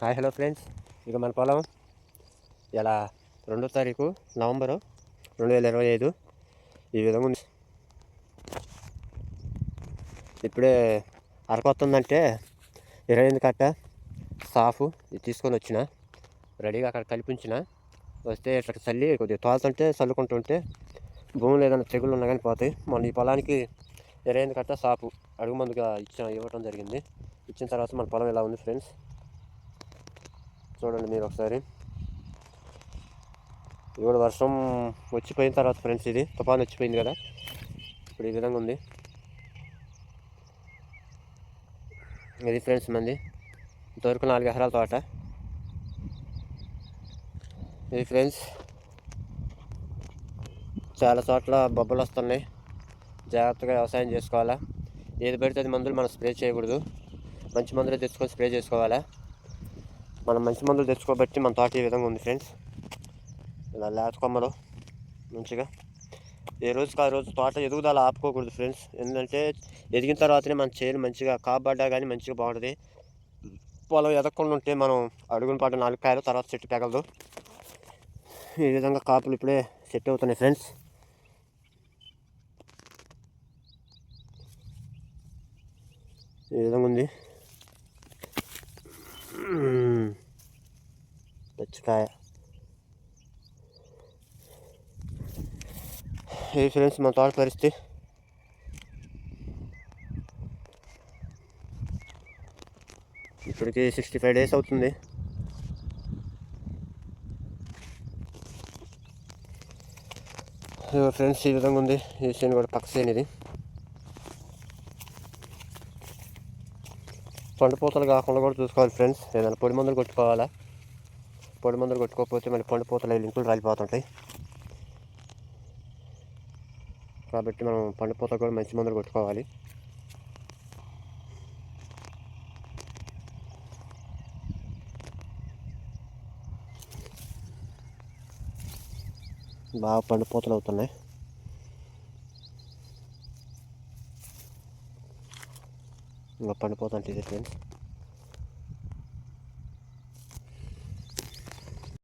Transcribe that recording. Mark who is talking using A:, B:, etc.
A: Hi hello friends. ఇక మన పొలం. ఇలా రెండో తారీఖు నవంబరు రెండు వేల ఇరవై ఐదు. ఈ విధంగా ఉంది. ఇప్పుడే అరకొస్తుందంటే ఇరవై ఎనిమిది కట్ట సాఫు ఇది తీసుకొని వచ్చిన. రెడీగా అక్కడ కల్పించిన. వస్తే ఇట్లా చల్లి కొద్దిగా తోలుతుంటే చల్లుకుంటుంటే భూములు ఏదైనా తెగులు ఉన్నా కానీ పోతాయి. మొన్న ఈ పొలానికి ఇరవై ఎనిమిది కట్ట సాపు అడుగు మందుగా ఇచ్చిన ఇవ్వటం జరిగింది. ఇచ్చిన తర్వాత మన పొలం ఇలా ఉంది ఫ్రెండ్స్? చూడండి మీరు ఒకసారి. ఇది వర్షం వచ్చిపోయిన తర్వాత ఫ్రెండ్స్ ఇది. తుఫాన్ వచ్చిపోయింది కదా. ఇప్పుడు ఈ విధంగా ఉంది. ఇది ఫ్రెండ్స్ మంది. ఇంతవరకు నాలుగు ఎకరాల తోట. ఇది ఫ్రెండ్స్ చాలా చోట్ల బొబ్బలు వస్తున్నాయి. జాగ్రత్తగా వ్యవసాయం చేసుకోవాలా. ఏది పెడితే అది మందులు మనం స్ప్రే చేయకూడదు. మంచి మందులు తెచ్చుకొని స్ప్రే చేసుకోవాలా. మనం మంచి మందులు తెచ్చుకోబట్టి మన తోట ఈ విధంగా ఉంది ఫ్రెండ్స్ ఇలా లేత కొమ్మలు మంచిగా. ఏ రోజుకి ఆ రోజు తోట ఎదుగుదల ఆపుకోకూడదు ఫ్రెండ్స్ ఎందుకంటే ఎదిగిన తర్వాతనే మన చేను మంచిగా కాపాడ్డా కానీ మంచిగా బాగుంటుంది. పొలం ఎదగకుండా ఉంటే మనం అడుగున పాట నాలుగు కాయలు తర్వాత చెట్టు పెగలదు. ఈ విధంగా కాపులు ఇప్పుడే సెట్ అవుతున్నాయి ఫ్రెండ్స్ ఈ విధంగా ఉంది. పచ్చికాయ ఇది ఫ్రెండ్స్ మన తోట పరిస్థితి ఇప్పటికి సిక్స్టీ ఫైవ్ డేస్ అవుతుంది ఫ్రెండ్స్ ఈ విధంగా ఉంది. ఈ సీన్ కూడా పక్క సీన్ ఇది. పండు పూతలు కాకుండా కూడా చూసుకోవాలి ఫ్రెండ్స్ ఏదైనా పొడి మందులు కొట్టుకోవాలా? పొడి మందులు కొట్టుకోకపోతే మళ్ళీ పండు పూతలు లింకులు రాలిపోతుంటాయి. కాబట్టి మనం పండు పూత కూడా మంచి మందులు కొట్టుకోవాలి. బాగా పండు పూతలు అవుతున్నాయి. ఇంకా పండిపోతాను ఇది ఫ్రెండ్స్.